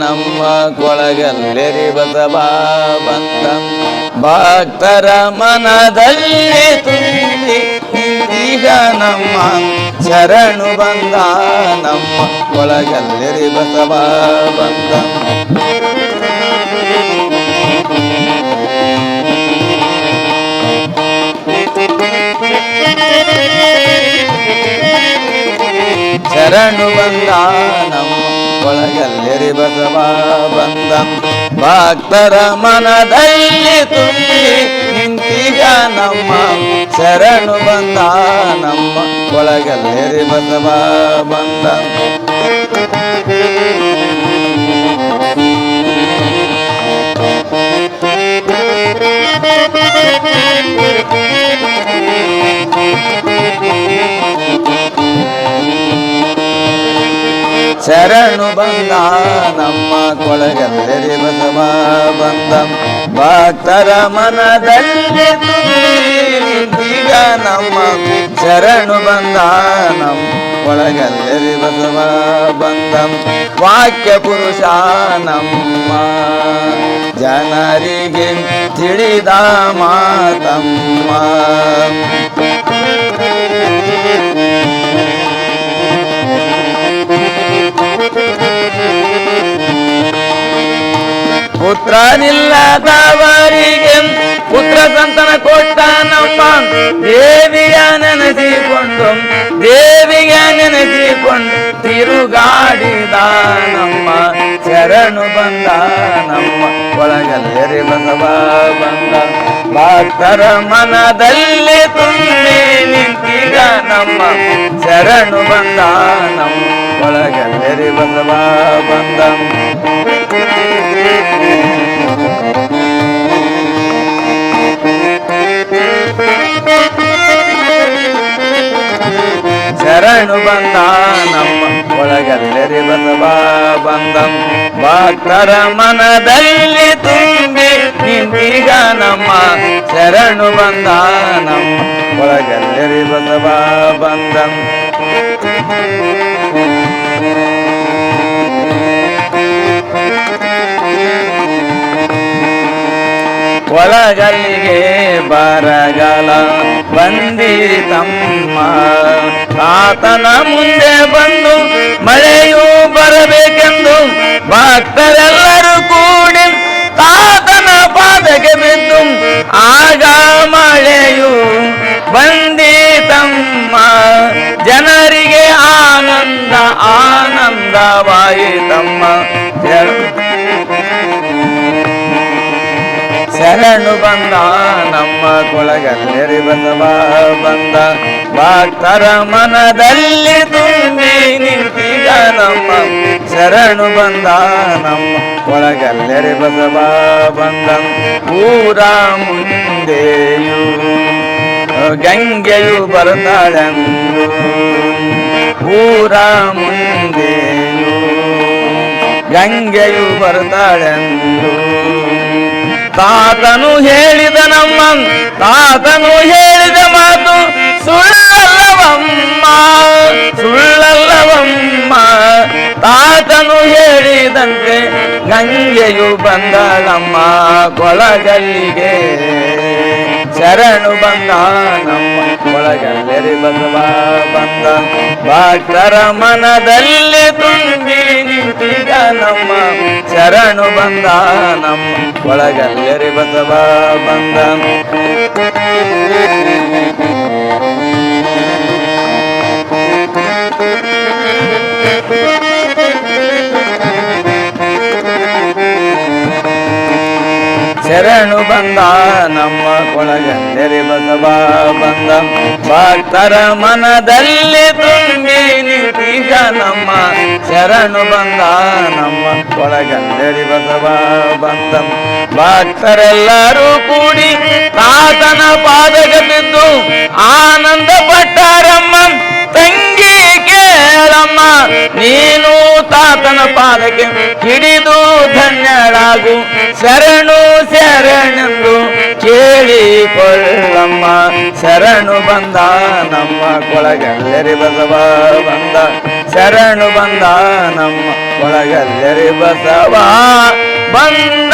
ನಮ್ಮ ಕೊಳಗಲ್ಲೆರಿ ಬಸವ ಬಂದ. ಭಕ್ತರ ಮನದಲ್ಲಿ ತುಂಬಿ ಈಗ ನಮ್ಮ ಶರಣು ಬಂದ. ನಮ್ಮ ಕೊಳಗಲ್ಲೆರಿ ಬಸವ ಬಂದ. ಶರಣು ಬಂದ. ಒಳಗಲ್ಲೆರಿ ಬಸವ ಬಂದ ಭಕ್ತರ ಮನದಲ್ಲಿ ತುಂಬಿ ನಿಂತೀಗ ನಮ್ಮ ಶರಣು ಬಂದ ನಮ್ಮ ಒಳಗಲ್ಲೆರಿ ಬಸವ ಬಂದ ಶರಣು ಬಂದ ನಮ್ಮ ಕೊಳಗಲ್ಲೆರಿ ಬಸವ ಬಂದ. ಭಕ್ತರ ಮನದಲ್ಲಿ ನಮ್ಮ ಶರಣು ಬಂದ ನಮ್ಮ ಒಳಗಲ್ಲೆರಿ ಬಸವ ಬಂದ. ವಾಕ್ಯ ಪುರುಷ ನಮ್ಮ ಜನರಿಗೆ ತಿಳಿದ ಮಾತಮ್ಮ. ಪುತ್ರನಿಲ್ಲದವರಿಗೆ ಪುತ್ರ ಸಂತನ ಕೊಟ್ಟ ನಮ್ಮ ದೇವಿಯ ನೆನೆಸಿಕೊಂಡು ದೇವಿಯ ನೆನೆಸಿಕೊಂಡು ತಿರುಗಾಡಿದ ನಮ್ಮ ಶರಣು ಬಂದ ನಮ್ಮ ಒಳಗಲ್ಲೆರಿ ಬಸವ ಬಂದ. ಭಕ್ತರ ಮನದಲ್ಲಿ ತುಂಬಿ ನಿಂತಿದ ನಮ್ಮ ಶರಣು ಬಂದ ನಮ್ಮ ಬಸವ ಶರಣು ಬಂದ ನಮ್ಮ ಒಳಗಲ್ಲರಿ ಬಸವ ಬಂದ ಭಕ್ತರ ಮನದಲ್ಲಿ ತುಂಬಿ ನಿಂತೀಗ ನಮ್ಮ ಶರಣು ಬಂದ ನಮ್ಮ ಒಳಗಲ್ಲರಿ ಬಸವ ಬಂದ ಒಳಗಲ್ಲಿಗೆ ಬರಗಲ ಬಂದಿತಮ್ಮ ಆತನ ಮುಂದೆ ಬಂದು ಮಳೆಯೂ ಬರಬೇಕೆಂದು ಭಕ್ತರೆಲ್ಲರೂ ಕೂಡಿ ತಾತನ ಪಾದಕ್ಕೆ ಬಿದ್ದು ಆಗ ಮಳೆಯು ಬಂದಿತಮ್ಮ. ಜನರಿಗೆ ಆನಂದ, ಆನಂದವಾಯಿತಮ್ಮ. ಶರಣು ಬಂದ ನಮ್ಮ ಕೊಳಗಲ್ಲೆರಿ ಬಸವ ಬಂದ. ಭಕ್ತರ ಮನದಲ್ಲಿ ತುಂಬಿ ನಿಂತೀಗ ನಮ್ಮ ಶರಣು ಬಂದ ನಮ್ಮ ಒಳಗಲ್ಲರೆ ಬಸವ ಬಂದ ಊರ ಮುಂದೆಯೂ ಗಂಗೆಯು ಬರತಾಳೆಂದು ಊರ ಮುಂದೆಯೂ ಗಂಗೆಯು ಬರತಾಳೆಂದು ತಾತನು ಹೇಳಿದ ನಮ್ಮ ತಾತನು ಹೇಳಿದ ಸುಳ್ಳಲ್ಲವಮ್ಮ, ತಾತನು ಹೇಳಿದಂತೆ ಗಂಗೆಯು ಬಂದಳಮ್ಮ, ಕೊಳಗಲ್ಲಿಗೆ. ಶರಣು ಬಂದ ನಮ್ಮ ಕೊಳಗಲ್ಲರಿ ಬಸವ ಬಂದ. ಭಕ್ತರ ಮನದಲ್ಲಿ ತುಂಬಿ ನಿಂತಿದ ನಮ್ಮ ಶರಣು ಬಂದ ನಮ್ಮ ಕೊಳಗಲ್ಲರಿ ಬಸವ ಬಂದ. ಶರಣು ಬಂದ, ನಮ್ಮ ಕೊಳಗಂದರಿ ಬಸವ ಬಂದ. ಭಕ್ತರ ಮನದಲ್ಲಿ ತುಂಬಿ ನಿಂತೀಗ ನಮ್ಮ ಶರಣು ಬಂದ, ನಮ್ಮ ಕೊಳಗಂದರಿ ಬಸವ ಬಂದ. ಭಕ್ತರೆಲ್ಲರೂ ಕೂಡಿ ತಾತನ ಪಾದಕ್ಕೆ ಬಿದ್ದು ಆನಂದ ಪಟ್ಟಾರಮ್ಮ, ತಂಗಿ ಕೇಳಮ್ಮ, ನೀನು ತಾತನ ಪಾದಕ್ಕೆ ಹಿಡಿದು ಧನ್ಯಳಾಗು ಶರಣು, ಶರಣೆಂದು ಕೇಳಿಕೊಳ್ಳಮ್ಮ. ಶರಣು ಬಂದ ನಮ್ಮ ಕೊಳಗಲ್ಲರಿ ಬಸವ ಬಂದ. ಶರಣು ಬಂದ ನಮ್ಮ ಕೊಳಗಲ್ಲರಿ ಬಸವ ಬಂದ.